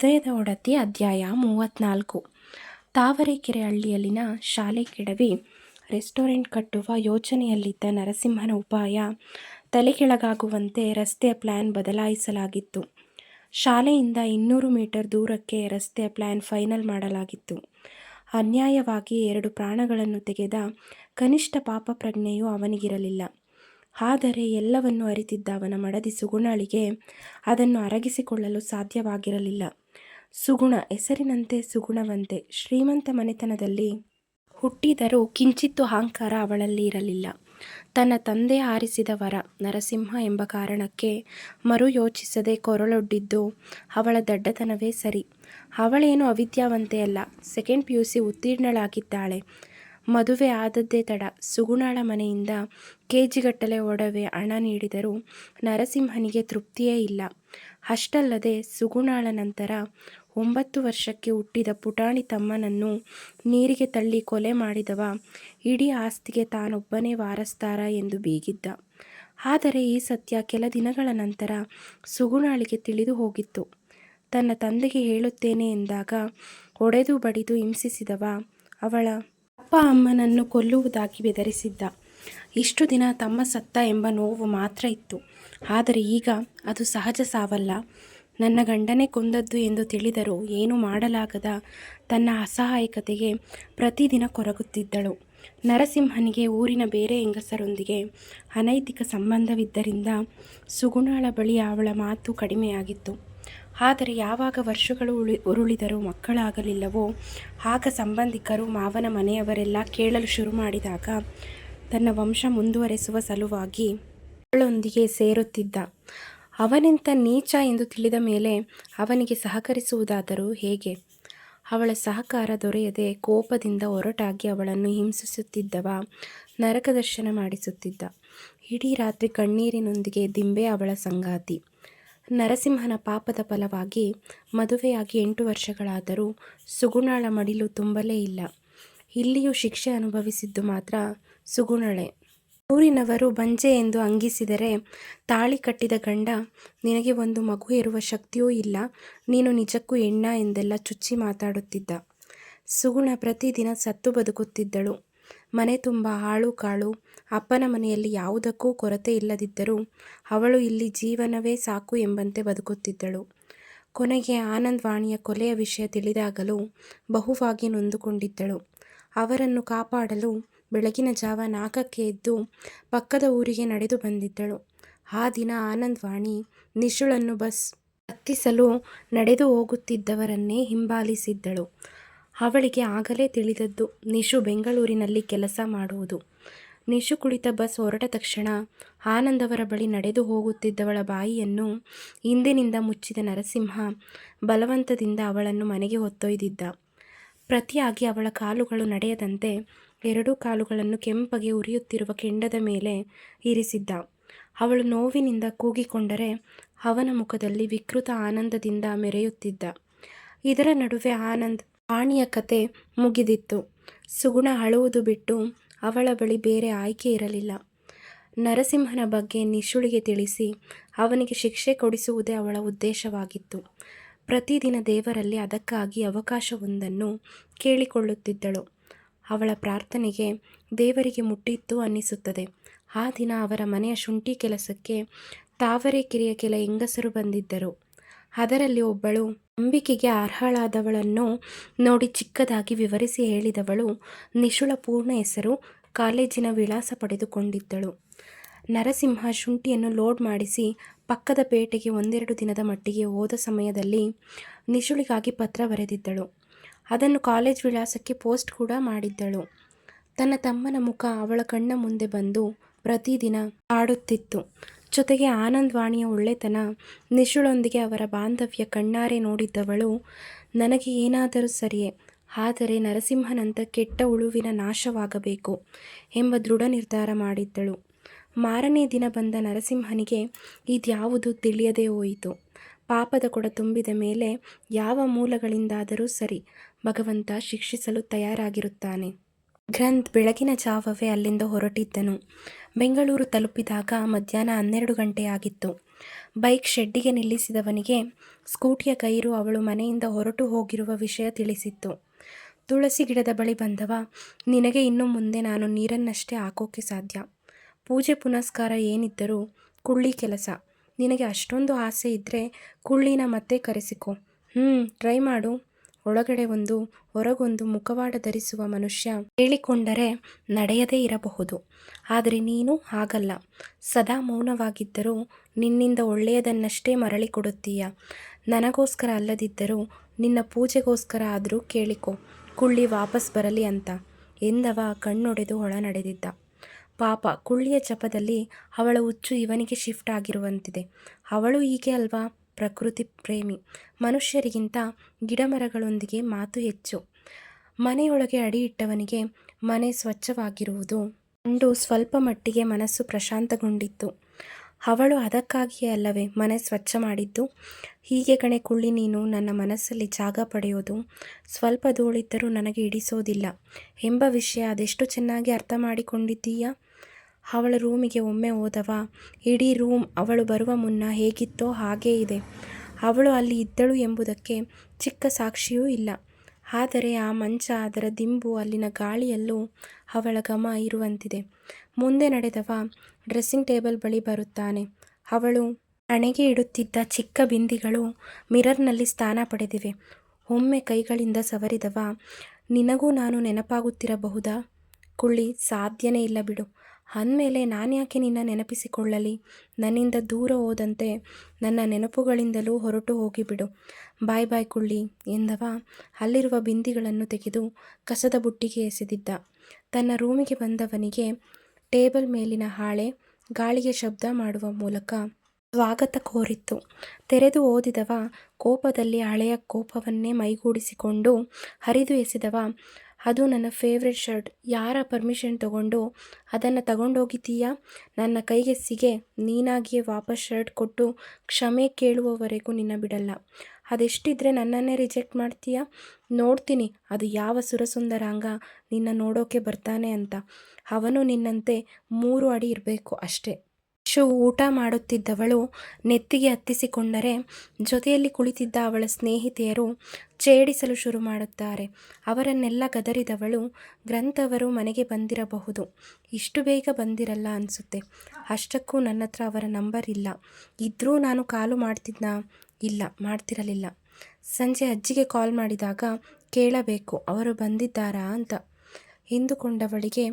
ಹೃದಯದ ಒಡತಿ ಅಧ್ಯಾಯ ಮೂವತ್ತ್ನಾಲ್ಕು ತಾವರೆಕೆರೆ ಹಳ್ಳಿಯಲ್ಲಿನ ಶಾಲೆ ಕೆಡವಿ ರೆಸ್ಟೋರೆಂಟ್ ಕಟ್ಟುವ ಯೋಚನೆಯಲ್ಲಿದ್ದ ನರಸಿಂಹನ ಉಪಾಯ ತಲೆಕೆಳಗಾಗುವಂತೆ ರಸ್ತೆಯ ಪ್ಲ್ಯಾನ್ ಬದಲಾಯಿಸಲಾಗಿತ್ತು. ಶಾಲೆಯಿಂದ ಇನ್ನೂರು ಮೀಟರ್ ದೂರಕ್ಕೆ ರಸ್ತೆಯ ಪ್ಲ್ಯಾನ್ ಫೈನಲ್ ಮಾಡಲಾಗಿತ್ತು. ಅನ್ಯಾಯವಾಗಿ ಎರಡು ಪ್ರಾಣಗಳನ್ನು ತೆಗೆದ ಕನಿಷ್ಠ ಪಾಪ ಪ್ರಜ್ಞೆಯು ಅವನಿಗಿರಲಿಲ್ಲ. ಆದರೆ ಎಲ್ಲವನ್ನು ಅರಿತಿದ್ದ ಅವನ ಮಡದಿ ಸುಗುಣಳಿಗೆ ಅದನ್ನು ಅರಗಿಸಿಕೊಳ್ಳಲು ಸಾಧ್ಯವಾಗಿರಲಿಲ್ಲ. ಸುಗುಣ, ಹೆಸರಿನಂತೆ ಸುಗುಣವಂತೆ ಶ್ರೀಮಂತ ಮನೆತನದಲ್ಲಿ ಹುಟ್ಟಿದರೂ ಕಿಂಚಿತ್ತು ಅಹಂಕಾರ ಅವಳಲ್ಲಿ ಇರಲಿಲ್ಲ. ತನ್ನ ತಂದೆ ಆರಿಸಿದ ವರ ನರಸಿಂಹ ಎಂಬ ಕಾರಣಕ್ಕೆ ಮರು ಯೋಚಿಸದೆ ಕೊರಳೊಡ್ಡಿದ್ದು ಅವಳ ದಡ್ಡತನವೇ ಸರಿ. ಅವಳೇನು ಅವಿದ್ಯಾವಂತೆಯಲ್ಲ, ಸೆಕೆಂಡ್ ಪಿ ಸಿ ಉತ್ತೀರ್ಣಳಾಗಿದ್ದಾಳೆ. ಮದುವೆ ಆದದ್ದೇ ತಡ. ಸುಗುಣಾಳ ಮನೆಯಿಂದ ಕೆಜಿಗಟ್ಟಲೆ ಒಡವೆ ಹಣ ನೀಡಿದರೂ ನರಸಿಂಹನಿಗೆ ತೃಪ್ತಿಯೇ ಇಲ್ಲ. ಅಷ್ಟಲ್ಲದೆ ಸುಗುಣಾಳ ನಂತರ ಒಂಬತ್ತು ವರ್ಷಕ್ಕೆ ಹುಟ್ಟಿದ ಪುಟಾಣಿ ತಮ್ಮನನ್ನು ನೀರಿಗೆ ತಳ್ಳಿ ಕೊಲೆ ಮಾಡಿದವ ಇಡೀ ಆಸ್ತಿಗೆ ತಾನೊಬ್ಬನೇ ವಾರಸ್ತಾರ ಎಂದು ಬೀಗಿದ್ದ. ಆದರೆ ಈ ಸತ್ಯ ಕೆಲ ದಿನಗಳ ನಂತರ ಸುಗುಣಾಳಿಗೆ ತಿಳಿದು ಹೋಗಿತ್ತು. ತನ್ನ ತಂದೆಗೆ ಹೇಳುತ್ತೇನೆ ಎಂದಾಗ ಒಡೆದು ಬಡಿದು ಹಿಂಸಿಸಿದವ ಅವಳ ಅಪ್ಪ ಅಮ್ಮನನ್ನು ಕೊಲ್ಲುವುದಾಗಿ ಬೆದರಿಸಿದ್ದ. ಇಷ್ಟು ದಿನ ತಮ್ಮ ಸತ್ತ ಎಂಬ ನೋವು ಮಾತ್ರ ಇತ್ತು. ಆದರೆ ಈಗ ಅದು ಸಹಜ ಸಾವಲ್ಲ. ನನ್ನ ಗಂಡನೇ ಕೊಂದದ್ದು ಎಂದು ತಿಳಿದರೂ ಏನು ಮಾಡಲಾಗದ? ತನ್ನ ಅಸಹಾಯಕತೆಗೆ ಪ್ರತಿದಿನ ಕೊರಗುತ್ತಿದ್ದಳು. ನರಸಿಂಹನಿಗೆ ಊರಿನ ಬೇರೆ ಹೆಂಗಸರೊಂದಿಗೆ ಅನೈತಿಕ ಸಂಬಂಧವಿದ್ದರಿಂದ ಸುಗುಣಾಳ ಬಳಿ ಅವಳ ಮಾತು ಕಡಿಮೆಯಾಗಿತ್ತು. ಆದರೆ ಯಾವಾಗ ವರ್ಷಗಳು ಉಳಿ, ಉರುಳಿದರೂ ಮಕ್ಕಳಾಗಲಿಲ್ಲವೋ, ಆಗ ಸಂಬಂಧಿಕರು ಮಾವನ ಮನೆಯವರೆಲ್ಲ ಕೇಳಲು ಶುರು ಮಾಡಿದಾಗ ತನ್ನ ವಂಶ ಮುಂದುವರೆಸುವ ಸಲುವಾಗಿ ಅವಳೊಂದಿಗೆ ಸೇರುತ್ತಿದ್ದ. ಅವನಿಂತ ನೀಚ ಎಂದು ತಿಳಿದ ಮೇಲೆ ಅವನಿಗೆ ಸಹಕರಿಸುವುದಾದರೂ ಹೇಗೆ? ಅವಳ ಸಹಕಾರ ದೊರೆಯದೆ ಕೋಪದಿಂದ ಹೊರಟಾಗಿ ಅವಳನ್ನು ಹಿಂಸಿಸುತ್ತಿದ್ದವ ನರಕ ದರ್ಶನ ಮಾಡಿಸುತ್ತಿದ್ದ. ಇಡೀ ರಾತ್ರಿ ಕಣ್ಣೀರಿನೊಂದಿಗೆ ದಿಂಬೆ ಅವಳ ಸಂಗಾತಿ. ನರಸಿಂಹನ ಪಾಪದ ಫಲವಾಗಿ ಮದುವೆಯಾಗಿ ಎಂಟು ವರ್ಷಗಳಾದರೂ ಸುಗುಣಾಳ ಮಡಿಲು ತುಂಬಲೇ ಇಲ್ಲ. ಇಲ್ಲಿಯೂ ಶಿಕ್ಷೆ ಅನುಭವಿಸಿದ್ದು ಮಾತ್ರ ಸುಗುಣಳೆ. ಊರಿನವರು ಬಂಜೆ ಎಂದು ಅಂಗಿಸಿದರೆ ತಾಳಿ ಕಟ್ಟಿದ ಗಂಡ, ನಿನಗೆ ಒಂದು ಮಗು ಇರುವ ಶಕ್ತಿಯೂ ಇಲ್ಲ, ನೀನು ನಿಜಕ್ಕೂ ಎಣ್ಣ ಎಂದೆಲ್ಲ ಚುಚ್ಚಿ ಮಾತಾಡುತ್ತಿದ್ದ. ಸುಗುಣ ಪ್ರತಿದಿನ ಸತ್ತು ಬದುಕುತ್ತಿದ್ದಳು. ಮನೆ ತುಂಬ ಹಾಳು ಕಾಳು. ಅಪ್ಪನ ಮನೆಯಲ್ಲಿ ಯಾವುದಕ್ಕೂ ಕೊರತೆ ಇಲ್ಲದಿದ್ದರೂ ಅವಳು ಇಲ್ಲಿ ಜೀವನವೇ ಸಾಕು ಎಂಬಂತೆ ಬದುಕುತ್ತಿದ್ದಳು. ಕೊನೆಗೆ ಆನಂದ್ ವಾಣಿಯ ಕೊಲೆಯ ವಿಷಯ ತಿಳಿದಾಗಲೂ ಬಹುವಾಗಿ ನೊಂದುಕೊಂಡಿದ್ದಳು. ಅವರನ್ನು ಕಾಪಾಡಲು ಬೆಳಗಿನ ಜಾವ ನಾಲ್ಕಕ್ಕೆ ಎದ್ದು ಪಕ್ಕದ ಊರಿಗೆ ನಡೆದು ಬಂದಿದ್ದಳು. ಆ ದಿನ ಆನಂದ್ ವಾಣಿ ನಿಶುಳನ್ನು ಬಸ್ ಹತ್ತಿಸಲು ನಡೆದು ಹೋಗುತ್ತಿದ್ದವರನ್ನೇ ಹಿಂಬಾಲಿಸಿದ್ದಳು. ಅವಳಿಗೆ ಆಗಲೇ ತಿಳಿದದ್ದು, ನಿಶು ಬೆಂಗಳೂರಿನಲ್ಲಿ ಕೆಲಸ ಮಾಡುವುದು. ನಿಶು ಕುಳಿತ ಬಸ್ ಹೊರಟ ತಕ್ಷಣ ಆನಂದವರ ಬಳಿ ನಡೆದು ಹೋಗುತ್ತಿದ್ದವಳ ಬಾಯಿಯನ್ನು ಹಿಂದಿನಿಂದ ಮುಚ್ಚಿದ ನರಸಿಂಹ ಬಲವಂತದಿಂದ ಅವಳನ್ನು ಮನೆಗೆ ಹೊತ್ತೊಯ್ದಿದ್ದ. ಪ್ರತಿಯಾಗಿ ಅವಳ ಕಾಲುಗಳು ನಡೆಯದಂತೆ ಎರಡೂ ಕಾಲುಗಳನ್ನು ಕೆಂಪಗೆ ಉರಿಯುತ್ತಿರುವ ಕೆಂಡದ ಮೇಲೆ ಇರಿಸಿದ್ದ. ಅವಳು ನೋವಿನಿಂದ ಕೂಗಿಕೊಂಡರೆ ಅವನ ಮುಖದಲ್ಲಿ ವಿಕೃತ ಆನಂದದಿಂದ ಮೆರೆಯುತ್ತಿದ್ದ. ಇದರ ನಡುವೆ ಆನಂದ್ ಆಣಿಯ ಕತೆ ಮುಗಿದಿತ್ತು. ಸುಗುಣ ಅಳುವುದು ಬಿಟ್ಟು ಅವಳ ಬಳಿ ಬೇರೆ ಆಯ್ಕೆ ಇರಲಿಲ್ಲ. ನರಸಿಂಹನ ಬಗ್ಗೆ ನಿಶುಳಿಗೆ ತಿಳಿಸಿ ಅವನಿಗೆ ಶಿಕ್ಷೆ ಕೊಡಿಸುವುದೇ ಅವಳ ಉದ್ದೇಶವಾಗಿತ್ತು. ಪ್ರತಿದಿನ ದೇವರಲ್ಲಿ ಅದಕ್ಕಾಗಿ ಅವಕಾಶವೊಂದನ್ನು ಕೇಳಿಕೊಳ್ಳುತ್ತಿದ್ದಳು. ಅವಳ ಪ್ರಾರ್ಥನೆಗೆ ದೇವರಿಗೆ ಮುಟ್ಟಿತ್ತು ಅನ್ನಿಸುತ್ತದೆ. ಆ ದಿನ ಅವರ ಮನೆಯ ಶುಂಠಿ ಕೆಲಸಕ್ಕೆ ತಾವರೆಕೆರೆಯ ಕೆಲ ಹೆಂಗಸರು ಬಂದಿದ್ದರು. ಅದರಲ್ಲಿ ಒಬ್ಬಳು ನಂಬಿಕೆಗೆ ಅರ್ಹಳಾದವಳನ್ನು ನೋಡಿ ಚಿಕ್ಕದಾಗಿ ವಿವರಿಸಿ ಹೇಳಿದವಳು ನಿಶುಳ ಪೂರ್ಣ ಹೆಸರು ಕಾಲೇಜಿನ ವಿಳಾಸ ಪಡೆದುಕೊಂಡಿದ್ದಳು. ನರಸಿಂಹ ಶುಂಠಿಯನ್ನು ಲೋಡ್ ಮಾಡಿಸಿ ಪಕ್ಕದ ಪೇಟೆಗೆ ಒಂದೆರಡು ದಿನದ ಮಟ್ಟಿಗೆ ಹೋದ ಸಮಯದಲ್ಲಿ ನಿಶುಳಿಗಾಗಿ ಪತ್ರ ಬರೆದಿದ್ದಳು. ಅದನ್ನು ಕಾಲೇಜ್ ವಿಳಾಸಕ್ಕೆ ಪೋಸ್ಟ್ ಕೂಡ ಮಾಡಿದ್ದಳು. ತನ್ನ ತಮ್ಮನ ಮುಖ ಅವಳ ಕಣ್ಣ ಮುಂದೆ ಬಂದು ಪ್ರತಿದಿನ ಆಡುತ್ತಿತ್ತು ಜೊತೆಗೆ ಆನಂದ್ವಾಣಿಯ ಒಳ್ಳೆತನ, ನಿಶುಳೊಂದಿಗೆ ಅವರ ಬಾಂಧವ್ಯ ಕಣ್ಣಾರೆ ನೋಡಿದ್ದವಳು, ನನಗೆ ಏನಾದರೂ ಸರಿಯೇ, ಆದರೆ ನರಸಿಂಹನಂತ ಕೆಟ್ಟ ಉಳುವಿನ ನಾಶವಾಗಬೇಕು ಎಂಬ ದೃಢ ನಿರ್ಧಾರ ಮಾಡಿದ್ದಳು. ಮಾರನೇ ದಿನ ಬಂದ ನರಸಿಂಹನಿಗೆ ಇದ್ಯಾವುದು ತಿಳಿಯದೇ ಹೋಯಿತು. ಪಾಪದ ಕೊಡ ತುಂಬಿದ ಮೇಲೆ ಯಾವ ಮೂಲಗಳಿಂದಾದರೂ ಸರಿ ಭಗವಂತ ಶಿಕ್ಷಿಸಲು ತಯಾರಾಗಿರುತ್ತಾನೆ. ಗ್ರಂಥ್ ಬೆಳಗಿನ ಜಾವವೇ ಅಲ್ಲಿಂದ ಹೊರಟಿದ್ದನು. ಬೆಂಗಳೂರು ತಲುಪಿದಾಗ ಮಧ್ಯಾಹ್ನ ಹನ್ನೆರಡು ಗಂಟೆಯಾಗಿತ್ತು ಬೈಕ್ ಶೆಡ್ಡಿಗೆ ನಿಲ್ಲಿಸಿದವನಿಗೆ ಸ್ಕೂಟಿಯ ಕೈರು ಅವಳು ಮನೆಯಿಂದ ಹೊರಟು ಹೋಗಿರುವ ವಿಷಯ ತಿಳಿಸಿತ್ತು. ತುಳಸಿ ಗಿಡದ ಬಳಿ ಬಂದವ, ನಿನಗೆ ಇನ್ನು ಮುಂದೆ ನಾನು ನೀರನ್ನಷ್ಟೇ ಹಾಕೋಕೆ ಸಾಧ್ಯ. ಪೂಜೆ ಪುನಸ್ಕಾರ ಏನಿದ್ದರೂ ಕುಳ್ಳಿ ಕೆಲಸ. ನಿನಗೆ ಅಷ್ಟೊಂದು ಆಸೆ ಇದ್ದರೆ ಕುಳ್ಳಿನ ಮತ್ತೆ ಕರೆಸಿಕೊ. ಹ್ಞೂ ಟ್ರೈ ಮಾಡು. ಒಳಗಡೆ ಒಂದು, ಹೊರಗೊಂದು ಮುಖವಾಡ ಧರಿಸುವ ಮನುಷ್ಯ ಹೇಳಿಕೊಂಡರೆ ನಡೆಯದೇ ಇರಬಹುದು. ಆದರೆ ನೀನು ಹಾಗಲ್ಲ. ಸದಾ ಮೌನವಾಗಿದ್ದರೂ ನಿನ್ನಿಂದ ಒಳ್ಳೆಯದನ್ನಷ್ಟೇ ಮರಳಿ ಕೊಡುತ್ತೀಯ ನನಗೋಸ್ಕರ ಅಲ್ಲದಿದ್ದರೂ ನಿನ್ನ ಪೂಜೆಗೋಸ್ಕರ ಆದರೂ ಕೇಳಿಕೊ. ಕುಳ್ಳಿ ವಾಪಸ್ ಬರಲಿ ಅಂತ. ಎಂದವ ಕಣ್ಣೊಡೆದು ಒಳ ನಡೆದಿದ್ದ. ಪಾಪ, ಕುಳ್ಳಿಯ ಚಪದಲ್ಲಿ ಅವಳ ಹುಚ್ಚು ಇವನಿಗೆ ಶಿಫ್ಟ್ ಆಗಿರುವಂತಿದೆ. ಅವಳು ಹೀಗೆ ಅಲ್ವಾ? ಪ್ರಕೃತಿ ಪ್ರೇಮಿ. ಮನುಷ್ಯರಿಗಿಂತ ಗಿಡಮರಗಳೊಂದಿಗೆ ಮಾತು ಹೆಚ್ಚು. ಮನೆಯೊಳಗೆ ಅಡಿ ಇಟ್ಟವನಿಗೆ ಮನೆ ಸ್ವಚ್ಛವಾಗಿರುವುದು. ಕಂಡು ಸ್ವಲ್ಪ ಮಟ್ಟಿಗೆ ಮನಸ್ಸು ಪ್ರಶಾಂತಗೊಂಡಿತ್ತು. ಅವಳು ಅದಕ್ಕಾಗಿಯೇ ಅಲ್ಲವೇ ಮನೆ ಸ್ವಚ್ಛ ಮಾಡಿದ್ದು. ಹೀಗೆ ಕಣೆ ಕುಳ್ಳಿ ನೀನು ನನ್ನ ಮನಸ್ಸಲ್ಲಿ ಜಾಗ ಪಡೆಯೋದು. ಸ್ವಲ್ಪ ಧೂಳಿದ್ದರೂ ನನಗೆ ಇಡಿಸೋದಿಲ್ಲ. ಎಂಬ ವಿಷಯ ಅದೆಷ್ಟು ಚೆನ್ನಾಗಿ ಅರ್ಥ ಮಾಡಿಕೊಂಡಿದ್ದೀಯಾ? ಅವಳ ರೂಮಿಗೆ ಒಮ್ಮೆ ಹೋದವ. ಇಡೀ ರೂಮ್ ಅವಳು ಬರುವ ಮುನ್ನ ಹೇಗಿತ್ತೋ ಹಾಗೇ ಇದೆ. ಅವಳು ಅಲ್ಲಿ ಇದ್ದಳು ಎಂಬುದಕ್ಕೆ ಚಿಕ್ಕ ಸಾಕ್ಷಿಯೂ ಇಲ್ಲ. ಆದರೆ ಆ ಮಂಚ, ಅದರ ದಿಂಬು ಅಲ್ಲಿನ ಗಾಳಿಯಲ್ಲೂ ಅವಳ ಗಮ ಇರುವಂತಿದೆ. ಮುಂದೆ ನಡೆದವ ಡ್ರೆಸ್ಸಿಂಗ್ ಟೇಬಲ್ ಬಳಿ ಬರುತ್ತಾನೆ. ಅವಳು ಅಣೆಗೆ ಇಡುತ್ತಿದ್ದ ಚಿಕ್ಕ ಬಿಂದಿಗಳು ಮಿರರ್ನಲ್ಲಿ ಸ್ಥಾನ ಪಡೆದಿವೆ. ಒಮ್ಮೆ ಕೈಗಳಿಂದ ಸವರಿದವ, ನಿನಗೂ ನಾನು ನೆನಪಾಗುತ್ತಿರಬಹುದಾ? ಕುಳ್ಳಿ, ಸಾಧ್ಯನೇ ಇಲ್ಲ ಬಿಡು. ಅಂದಮೇಲೆ ನಾನ್ಯಾಕೆ ನಿನ್ನ ನೆನಪಿಸಿಕೊಳ್ಳಲಿ? ನನ್ನಿಂದ ದೂರ ಹೋದಂತೆ ನನ್ನ ನೆನಪುಗಳಿಂದಲೂ ಹೊರಟು ಹೋಗಿಬಿಡು. ಬಾಯ್ ಬಾಯ್ ಕುಳ್ಳಿ ಎಂದವ ಅಲ್ಲಿರುವ ಬಿಂದಿಗಳನ್ನು ತೆಗೆದು ಕಸದ ಬುಟ್ಟಿಗೆ ಎಸೆದಿದ್ದ. ತನ್ನ ರೂಮಿಗೆ ಬಂದವನಿಗೆ ಟೇಬಲ್ ಮೇಲಿನ ಹಾಳೆ, ಗಾಳಿಗೆ ಶಬ್ದ ಮಾಡುವ ಮೂಲಕ ಸ್ವಾಗತ ಕೋರಿತ್ತು. ತೆರೆದು ಓದಿದವ ಕೋಪದಲ್ಲಿ ಹಳೆಯ ಕೋಪವನ್ನೇ ಮೈಗೂಡಿಸಿಕೊಂಡು ಹರಿದು ಎಸೆದವ ಅದು ನನ್ನ ಫೇವ್ರೆಟ್ ಶರ್ಟ್ ಯಾರ ಪರ್ಮಿಷನ್ ತಗೊಂಡು ಅದನ್ನು ತಗೊಂಡೋಗಿದ್ದೀಯಾ? ನನ್ನ ಕೈಗೆ ಸಿಗೆ, ನೀನಾಗಿಯೇ ವಾಪಸ್ ಶರ್ಟ್ ಕೊಟ್ಟು ಕ್ಷಮೆ ಕೇಳುವವರೆಗೂ ನಿನ್ನ ಬಿಡಲ್ಲ. ಅದೆಷ್ಟಿದ್ರೆ ನನ್ನನ್ನೇ ರಿಜೆಕ್ಟ್ ಮಾಡ್ತೀಯಾ? ನೋಡ್ತೀನಿ, ಅದು ಯಾವ ಸುರಸುಂದರಾಂಗ ನಿನ್ನ ನೋಡೋಕೆ ಬರ್ತಾನೆ ಅಂತ. ಅವನು ನಿನ್ನಂತೆ ಮೂರು ಅಡಿ ಇರಬೇಕು ಅಷ್ಟೇ. ಶು ಊಟ ಮಾಡುತ್ತಿದ್ದವಳು ನೆತ್ತಿಗೆ ಹತ್ತಿಸಿಕೊಂಡರೆ ಜೊತೆಯಲ್ಲಿ ಕುಳಿತಿದ್ದ ಅವಳ ಸ್ನೇಹಿತೆಯರು ಛೇಡಿಸಲು ಶುರು ಮಾಡುತ್ತಾರೆ. ಅವರನ್ನೆಲ್ಲ ಗದರಿದವಳು ಗ್ರಂಥವರು ಮನೆಗೆ ಬಂದಿರಬಹುದು. ಇಷ್ಟು ಬೇಗ ಬಂದಿರಲ್ಲ ಅನಿಸುತ್ತೆ. ಅಷ್ಟಕ್ಕೂ ನನ್ನ ಹತ್ರ ಅವರ ನಂಬರ್ ಇಲ್ಲ. ಇದ್ದರೂ ನಾನು ಕಾಲು ಮಾಡ್ತಿದ್ನಾ ಇಲ್ಲ, ಮಾಡ್ತಿರಲಿಲ್ಲ. ಸಂಜೆ ಅಜ್ಜಿಗೆ ಕಾಲ್ ಮಾಡಿದಾಗ, ಕೇಳಬೇಕು, ಅವರು ಬಂದಿದ್ದಾರಾ? ಅಂತ. ಹಿಂದುಕೊಂಡವಳಿಗೆ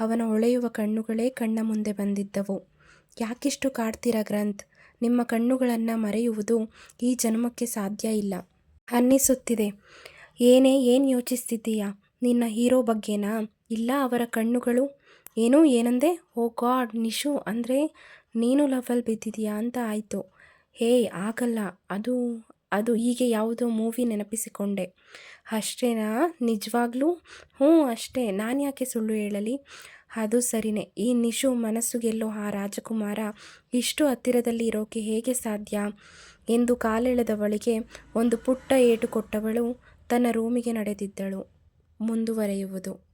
ಅವನ ಹೊಳೆಯುವ ಕಣ್ಣುಗಳೇ ಕಣ್ಣ ಮುಂದೆ ಬಂದಿದ್ದವು. ಯಾಕಿಷ್ಟು ಕಾಡ್ತೀರ ಗ್ರಂಥ್? ನಿಮ್ಮ ಕಣ್ಣುಗಳನ್ನು ಮರೆಯುವುದು ಈ ಜನ್ಮಕ್ಕೆ ಸಾಧ್ಯ ಇಲ್ಲ. ಅನ್ನಿಸುತ್ತಿದೆ. ಏನೇ, ಏನು ಯೋಚಿಸ್ತಿದ್ದೀಯಾ? ನಿನ್ನ ಹೀರೋ ಬಗ್ಗೆನಾ? ಇಲ್ಲ, ಅವರ ಕಣ್ಣುಗಳು? ಏನೂ, ಏನಂದೆ? ಓ ಗಾಡ್, ನಿಶು, ಅಂದರೆ ನೀನು ಲವಲ್ ಬಿದ್ದಿದೆಯಾ ಅಂತ ಆಯಿತು. ಹೇ ಆಗಲ್ಲ. ಅದು ಅದು ಹೀಗೆ ಯಾವುದೋ ಮೂವಿ ನೆನಪಿಸಿಕೊಂಡೆ. ಅಷ್ಟೇನಾ? ನಿಜವಾಗ್ಲೂ? ಹ್ಞೂ, ಅಷ್ಟೇ. ನಾನು ಯಾಕೆ ಸುಳ್ಳು ಹೇಳಲಿ? ಅದು ಸರಿನೇ. ಈ ನಿಶು ಮನಸ್ಸು ಗೆಲ್ಲೋ ಆ ರಾಜಕುಮಾರ ಇಷ್ಟು ಹತ್ತಿರದಲ್ಲಿ ಇರೋಕೆ ಹೇಗೆ ಸಾಧ್ಯ? ಎಂದು ಕಾಲೆಳೆದವಳಿಗೆ ಒಂದು ಪುಟ್ಟ ಏಟು ಕೊಟ್ಟವಳು ತನ್ನ ರೂಮಿಗೆ ನಡೆದಿದ್ದಳು. ಮುಂದುವರೆಯುವುದು.